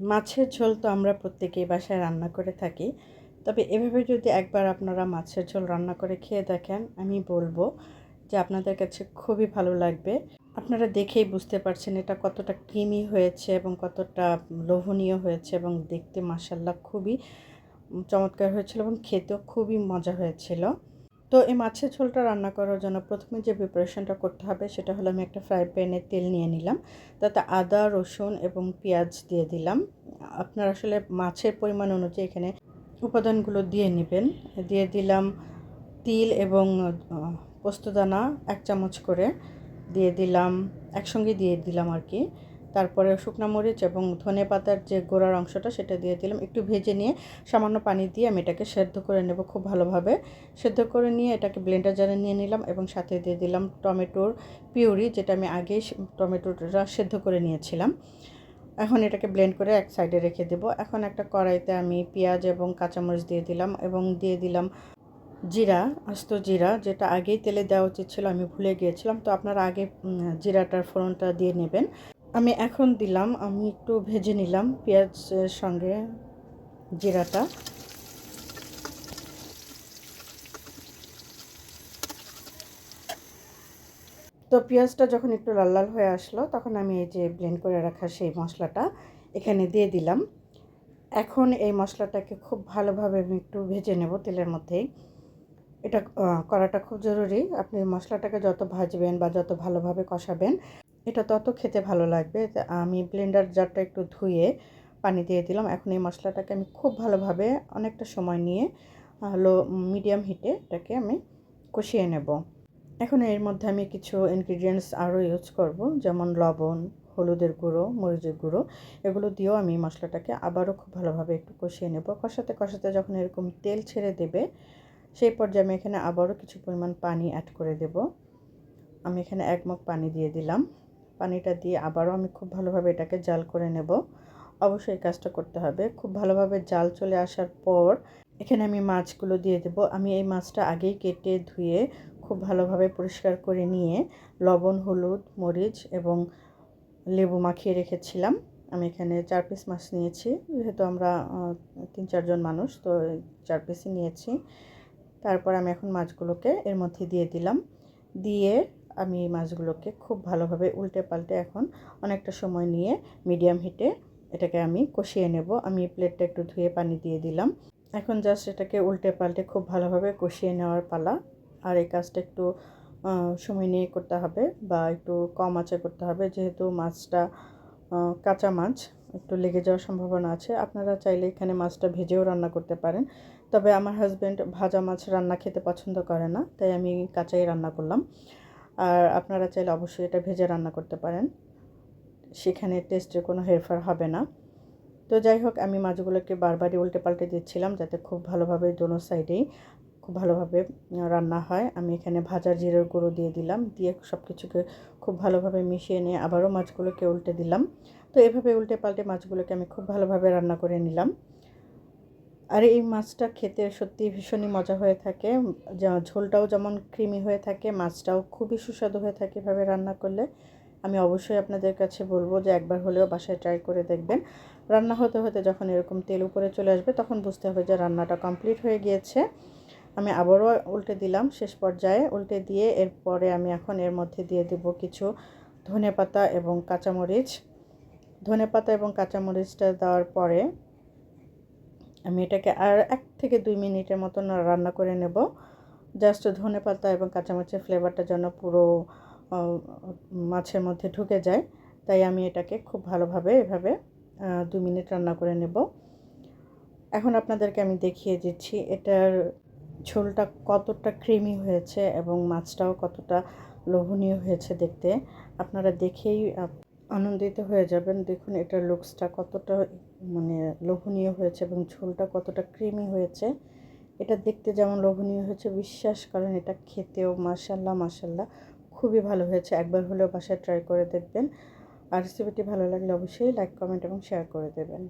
মাছের ঝোল তো আমরা প্রত্যেকেই বাসায় রান্না করে থাকি। তবে এভাবে যদি একবার আপনারা মাছের ঝোল রান্না করে খেয়ে দেখেন, আমি বলব যে আপনাদের কাছে খুবই ভালো লাগবে। আপনারা দেখেই বুঝতে পারছেন এটা কতটা ক্রিমি হয়েছে এবং কতটা লোভনীয় হয়েছে এবং দেখতে মাসাল্লাহ খুবই চমৎকার হয়েছিল এবং খেতেও খুবই মজা হয়েছিল। তো এই মাছের ঝোলটা রান্না করার জন্য প্রথমে যে প্রিপারেশনটা করতে হবে, সেটা হলো আমি একটা ফ্রাই প্যানে তেল নিয়ে নিলাম। তাতে আদা, রসুন এবং পেঁয়াজ দিয়ে দিলাম। আপনার আসলে মাছের পরিমাণ অনুযায়ী এখানে উপাদানগুলো দিয়ে নেবেন। দিয়ে দিলাম তিল এবং পোস্তদানা এক চামচ করে। দিয়ে দিলাম, একসঙ্গে দিয়ে দিলাম আর কি। তারপরে শুকনো মরিচ এবং ধনে পাতার যে গোড়ার অংশটা সেটা দিয়ে দিলাম। একটু ভেজে নিয়ে সামান্য পানি দিয়ে আমি এটাকে সেদ্ধ করে নেব খুব ভালোভাবে। সেদ্ধ করে নিয়ে এটাকে ব্লেন্ডার জারে নিয়ে নিলাম এবং সাথে দিয়ে দিলাম টমেটোর পিউরি যেটা আমি আগেই টমেটোটা সেদ্ধ করে নিয়েছিলাম। এখন এটাকে ব্লেন্ড করে এক সাইডে রেখে দেব। এখন একটা কড়াইতে আমি পেঁয়াজ এবং কাঁচামরিচ দিয়ে দিলাম এবং দিয়ে দিলাম জিরা, আস্ত জিরা যেটা আগেই তেলে দেওয়া উচিত ছিল, আমি ভুলে গিয়েছিলাম। তো আপনারা আগে জিরাটার ফোড়নটা দিয়ে নেবেন। আমি এখন দিলাম, আমি একটু ভেজে নিলাম পেঁয়াজের সঙ্গে জিরাটা। তো পেঁয়াজটা যখন একটু লাল লাল হয়ে আসলো, তখন আমি এই যে ব্লেন্ড করে রাখা সেই মশলাটা এখানে দিয়ে দিলাম। এখন এই মশলাটাকে খুব ভালোভাবে আমি একটু ভেজে নেব তেলের মধ্যেই। এটা করাটা খুব জরুরি। আপনি মশলাটাকে যত ভাজবেন বা যত ভালোভাবে কষাবেন এটা তত খেতে ভালো লাগবে আমি ব্লেন্ডার জারটা একটু ধুয়ে পানি দিয়ে দিলাম। এখন এই মশলাটাকে আমি খুব ভালোভাবে অনেকটা সময় নিয়ে লো মিডিয়াম হিটে এটাকে আমি কষিয়ে নেব। এখন এর মধ্যে আমি কিছু ইনগ্রিডিয়েন্টস আরও ইউজ করব, যেমন লবণ, হলুদের গুঁড়ো, মরিচের গুঁড়ো। এগুলো দিয়েও আমি মশলাটাকে আবারও খুব ভালোভাবে একটু কষিয়ে নেব। কষাতে কষাতে যখন এরকম তেল ছেড়ে দেবে, সেই পর্যায়ে আমি এখানে আবারও কিছু পরিমাণ পানি অ্যাড করে দেব। আমি এখানে এক মগ পানি দিয়ে দিলাম। পানিটা দিয়ে আবারও আমি খুব ভালোভাবে এটাকে জাল করে নেব। অবশ্যই কাজটা করতে হবে। খুব ভালোভাবে জাল চলে আসার পর এখানে আমি মাছগুলো দিয়ে দেব। আমি এই মাছটা আগেই কেটে ধুয়ে খুব ভালোভাবে পরিষ্কার করে নিয়ে লবণ, হলুদ, মরিচ এবং লেবু মাখিয়ে রেখেছিলাম। আমি এখানে চার পিস মাছ নিয়েছি। যেহেতু আমরা তিন চারজন মানুষ, তো চার পিসই নিয়েছি। তারপর আমি এখন মাছগুলোকে এর মধ্যে দিয়ে দিলাম। দিয়ে আমি এই মাছগুলোকে খুব ভালোভাবে উল্টে পাল্টে এখন অনেকটা সময় নিয়ে মিডিয়াম হিটে এটাকে আমি কষিয়ে নেব। আমি প্লেটটা একটু ধুয়ে পানি দিয়ে দিলাম। এখন জাস্ট এটাকে উল্টে পাল্টে খুব ভালোভাবে কষিয়ে নেওয়ার পালা। আর এই কাজটা একটু সময় নিয়ে করতে হবে বা একটু কম আঁচে করতে হবে। যেহেতু মাছটা কাঁচা মাছ, একটু লেগে যাওয়ার সম্ভাবনা আছে। আপনারা চাইলে এখানে মাছটা ভেজেও রান্না করতে পারেন। তবে আমার হাজব্যান্ড ভাজা মাছ রান্না খেতে পছন্দ করে না, তাই আমি কাঁচাই রান্না করলাম। আর আপনারা চাইলে অবশ্যই এটা ভেজে রান্না করতে পারেন। সেখানে টেস্টের কোনো হেরফার হবে না। তো যাই হোক, আমি মাছগুলোকে বারবারই উল্টে পাল্টে দিচ্ছিলাম যাতে খুব ভালোভাবে দোনো সাইডেই খুব ভালোভাবে রান্না হয়। আমি এখানে ভাজার জিরের গুঁড়ো দিয়ে দিলাম, দিয়ে সব কিছুকে খুব ভালোভাবে মিশিয়ে নিয়ে আবারও মাছগুলোকে উল্টে দিলাম। তো এভাবে উল্টে পাল্টে মাছগুলোকে আমি খুব ভালোভাবে রান্না করে নিলাম। আর, এই মাছটা খেতে সত্যি ভীষণই মজা হয়ে থাকে। ঝোলটাও যেমন ক্রিমি হয়ে থাকে, মাছটাও খুবই সুস্বাদু হয়ে থাকে এভাবে রান্না করলে। আমি অবশ্যই আপনাদের কাছে বলব যে একবার হলেও বাসায় ট্রাই করে দেখবেন। রান্না হতে হতে যখন এরকম তেল উপরে চলে আসবে, তখন বুঝতে হবে যে রান্নাটা কমপ্লিট হয়ে গিয়েছে। আমি আবারও উল্টে দিলাম শেষ পর্যায়ে। উল্টে দিয়ে এরপরে আমি এখন এর মধ্যে দিয়ে দেব কিছু ধনে পাতা এবং কাঁচামরিচ। ধনে পাতা এবং কাঁচামরিচটা দেওয়ার পরে আমি এটাকে আর এক থেকে দুই মিনিটের মতন রান্না করে নেব। জাস্ট ধনে পাতা এবং কাঁচামরিচের ফ্লেভারটা যেন পুরো মাছের মধ্যে ঢুকে যায়। তাই আমি এটাকে খুব ভালোভাবে এভাবে দু মিনিট রান্না করে নেব। এখন আপনাদেরকে আমি দেখিয়ে দিচ্ছি এটার ঝোলটা কতটা ক্রিমি হয়েছে এবং মাছটাও কতটা লোভনীয় হয়েছে দেখতে। আপনারা দেখেই আনন্দিত হয়ে যাবেন। দেখুন, এটার লুকসটা কতটা মানে লোভনীয় হয়েছে এবং ঝোলটা কতটা ক্রিমি হয়েছে। এটা দেখতে যেমন লোভনীয় হয়েছে, বিশ্বাস করেন, এটা খেতেও মাসাল্লাহ মাসাল্লাহ খুবই ভালো হয়েছে। একবার হলেও বাসায় ট্রাই করে দেখবেন। আর রেসিপিটি ভালো লাগলে অবশ্যই লাইক কমেন্ট এবং শেয়ার করে দেবেন।